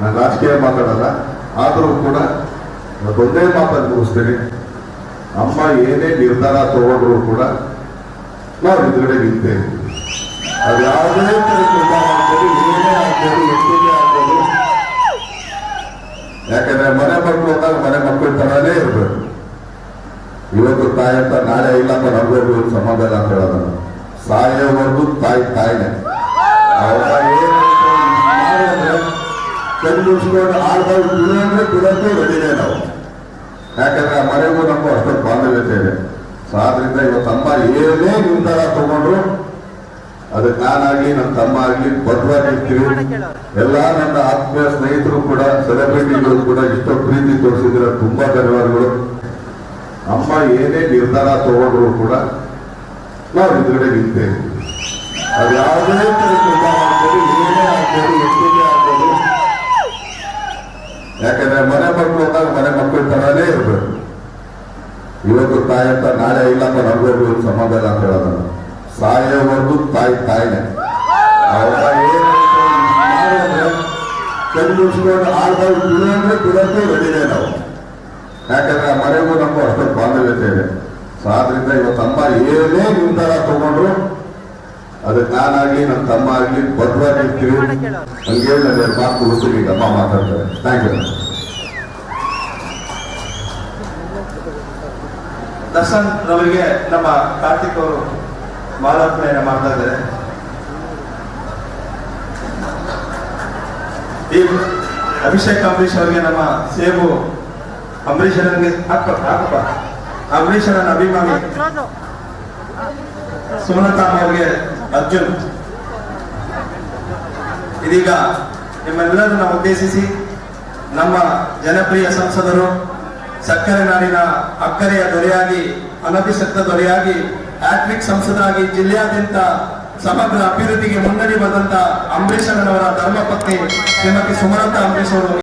ನಾನು ರಾಜಕೀಯ ಮಾತಾಡಲ್ಲ, ಆದರೂ ಕೂಡ ಒಂದೇ ಮಾತನ್ನು ಮುಗಿಸ್ತೀನಿ. ಅಮ್ಮ ಏನೇ ನಿರ್ಧಾರ ತಗೊಂಡ್ರು ಕೂಡ ನಾವು ಹಿಂದ್ಗಡೆ ನಿಂತೇವೆ ಅದು ಯಾವುದೇ ಏನೇ ಆಗ್ಬೋದು ಎಷ್ಟೇ ಯಾಕಂದ್ರೆ ಮನೆ ಮಕ್ಕಳು ಅಂದಾಗ ಮನೆ ಮಕ್ಕಳ ತರನೇ ಇರ್ಬೇಕು. ಇವತ್ತು ತಾಯಿ ಅಂತ ನಾಳೆ ಇಲ್ಲ ಅಂತ ಸಮಾಧಾನ ಸಂಬಂಧ ಇಲ್ಲ ಅಂತ ಹೇಳೋದನ್ನು. ಸಾಯೋವರೆಗೂ ತಾಯಿ ತಾಯಿನೇ. ಅವ್ರ ಕಣ್ಣು ಆಡ್ತಾ ಆಳ್ದಾಗ ಬಿಡೋದ್ರೆ ಬಂದಿದೆ ನಾವು. ಯಾಕಂದ್ರೆ ಆ ಮನೆಗೂ ನಮಗೂ ಅಷ್ಟೊಂದು ಬಾಂಧವ್ಯತೆ ಇದೆ. ಸೊ ಆದ್ರಿಂದ ಇವತ್ತು ತಮ್ಮ ಏನೇ ನಿರ್ಧಾರ ತಗೊಂಡ್ರು, ಅದಕ್ಕೆ ನಾನಾಗಿ ನನ್ನ ತಮ್ಮ ಆಗ್ಲಿ ಬದ್ಧವಾಗಿರ್ತೀವಿ ಎಲ್ಲ ನನ್ನ ಆತ್ಮೀಯ ಸ್ನೇಹಿತರು ಕೂಡ, ಸೆಲೆಬ್ರಿಟಿಗಳು ಕೂಡ ಇಷ್ಟೋ ಪ್ರೀತಿ ತೋರಿಸಿದ್ರೆ ತುಂಬಾ ಧನ್ಯವಾದಗಳು. ಅಮ್ಮ ಏನೇ ನಿರ್ಧಾರ ತಗೊಂಡ್ರು ಕೂಡ, ನಾವು ಹಿಂದ್ಗಡೆ ನಿಂತೇವೆ. ಅದು ಯಾವುದೇ ಥರ ನಿರ್ಧಾರ ಆಗ್ಬೋದು ಏನೇ ಆಗ್ಬೋದು ಎಷ್ಟಿಗೆ ಆಗ್ಬೋದು ಯಾಕಂದ್ರೆ ಮನೆ ಮಕ್ಕಳು ಅಂದಾಗ ಮನೆ ಮಕ್ಕಳ ತರನೇ ಇರ್ಬೇಕು ಇವತ್ತು ತಾಯಿ ಅಂತ ನಾಳೆ ಇಲ್ಲ ನಮಗೂ ಒಂದು ಸಂಬಂಧ ಇಲ್ಲ ಅಂತ ಹೇಳೋದ ಸಾಯೋವರೆಗೂ ತಾಯಿ ತಾಯಿನೇ. ಅವ್ರ ಏನು ಮಾಡಿದ್ರೆ ಕಣ್ಣು ಮುಚ್ಕೊಂಡು ಆಳ್ದಾಗ ಬಿಡೋದ್ರೆ ಬಿಡೋಕೆ ರೆಡಿನೇ ನಾವು. ಯಾಕಂದ್ರೆ ಆ ಮನೆಗೂ ನಮಗೂ ಅಷ್ಟೊಂದು ಬಾಂಧವ್ಯತೆ ಇದೆ. ಆದ್ರಿಂದ ಇವತ್ತು ತಮ್ಮ ಏನೇ ನಿರ್ಧಾರ ತಗೊಂಡ್ರು ಅದಕ್ಕೆ ನಾನಾಗ್ಲಿ ನನ್ನ ತಮ್ಮ ಆಗ್ಲಿ ಬದ್ವಾಗಿರ್ತೀವಿ ಹಂಗೆ ನನ್ನ ಮಾತು ಉಳಿಸಿ ಅಮ್ಮ ಮಾತಾಡ್ತಾರೆ. ಥ್ಯಾಂಕ್ ಯು ದರ್ಶನ್ ರವರಿಗೆ ನಮ್ಮ ಕಾರ್ತಿಕ್ ಅವರು ಮಾಲಾರ್ಪಣೆಯನ್ನು ಮಾಡ್ತಾ ಇದ್ದಾರೆ. ಈ ಅಭಿಷೇಕ್ ಅಂಬರೀಷ್ ಅವರಿಗೆ ನಮ್ಮ ಸೇಬು ಅಂಬರೀಷನಿಗೆ ಹಾಕಪ್ಪ ಹಾಕಪ್ಪ. ಅವರ ಅಭಿಮಾನಿ. ಸುಮಲತಾ ಅವರಿಗೆ ಅರ್ಜುನ್. ಇದೀಗ ನಿಮ್ಮೆಲ್ಲರನ್ನ ಉದ್ದೇಶಿಸಿ ನಮ್ಮ ಜನಪ್ರಿಯ ಸಂಸದರು ಸಕ್ಕರೆ ನಾಡಿನ ಅಕ್ಕರೆಯ ದೊರೆಯಾಗಿ ಅನಭಿಷಕ್ತ ದೊರೆಯಾಗಿ, ಆಟ್ರಿಕ್ ಸಂಸದರಾಗಿ ಜಿಲ್ಲೆಯಾದ್ಯಂತ ಸಮಗ್ರ ಅಭಿವೃದ್ಧಿಗೆ ಮುನ್ನಡೆ ಬಂದಂತ ಅವರ ಧರ್ಮಪತ್ನಿ ಶ್ರೀಮತಿ ಸುಮಲತಾ ಅಂಬರೀಷ್ ಅವರು